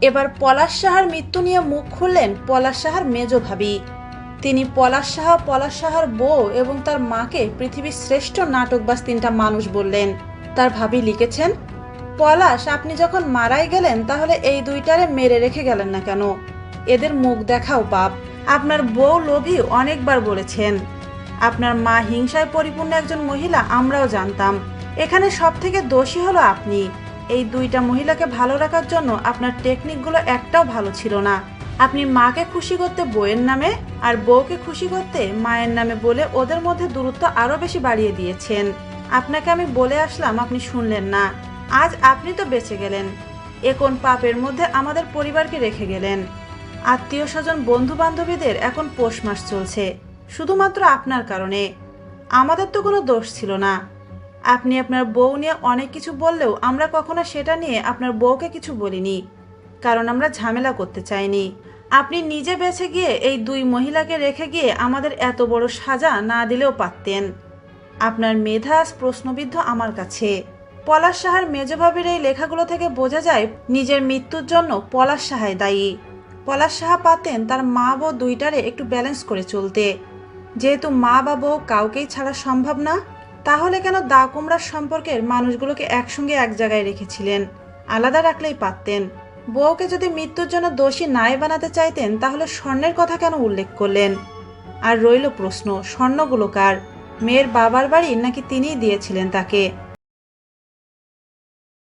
এবার পলাশ সাহার মৃত্যু নিয়ে মুখ খুললেন পলাশ সাহার মেজ ভাবি। তিনি পলাশ সাহা, পলাশ সাহার বউ এবং তার মাকে পৃথিবীর শ্রেষ্ঠ নাটক নাটকবাজ তিনটা মানুষ বললেন। তার ভাবি লিখেছেন, পলাশ, আপনি যখন মারাই গেলেন, তাহলে এই দুইটারে মেরে রেখে গেলেন না কেন? এদের মুখ দেখাও পাপ। আপনার বউ লোভী অনেকবার বলেছেন। আপনার মা হিংসায় পরিপূর্ণ একজন মহিলা, আমরাও জানতাম। এখানে সব থেকে দোষী হলো আপনি। এই দুইটা মহিলাকে ভালো রাখার জন্য আপনার টেকনিকগুলো একটাও ভালো ছিল না। আপনি মাকে খুশি করতে বউয়ের নামে আর বউকে খুশি করতে মায়ের নামে বলে ওদের মধ্যে দূরত্ব আরও বেশি বাড়িয়ে দিয়েছেন। আপনাকে আমি বলে আসলাম, আপনি শুনলেন না। আজ আপনি তো বেঁচে গেলেন। এ কোন পাপের মধ্যে আমাদের পরিবারকে রেখে গেলেন? আত্মীয় স্বজন বন্ধু বান্ধবীদের এখন পৌষ মাস চলছে, শুধুমাত্র আপনার কারণে। আমাদের তো কোনো দোষ ছিল না। আপনি আপনার বউ নিয়ে অনেক কিছু বললেও আমরা কখনো সেটা নিয়ে আপনার বউকে কিছু বলিনি, কারণ আমরা ঝামেলা করতে চাইনি। আপনি নিজে বেছে গিয়ে এই দুই মহিলাকে রেখে গিয়ে আমাদের এত বড় সাজা না দিলেও পারতেন। আপনার মেধাস প্রশ্নবিদ্ধ আমার কাছে। পলাশ সাহার মেজভাবির এই লেখাগুলো থেকে বোঝা যায়, নিজের মৃত্যুর জন্য পলাশ সাহায় দায়ী। পলাশ সাহা পাতেন তার মা বউ দুইটারে একটু ব্যালেন্স করে চলতে। যেহেতু মা বা বউ কাউকেই ছাড়া সম্ভব না তাহলে কেন দা কুমড়ার সম্পর্কের মানুষগুলোকে একসঙ্গে এক জায়গায় রেখেছিলেন? আলাদা রাখলেই পারতেন। বউকে যদি মৃত্যুর জন্য দোষী নাই বানাতে চাইতেন, তাহলে স্বর্ণের কথা কেন উল্লেখ করলেন? আর রইল প্রশ্ন, স্বর্ণগুলো কার? মেয়ের বাবার বাড়ি নাকি তিনিই দিয়েছিলেন তাকে?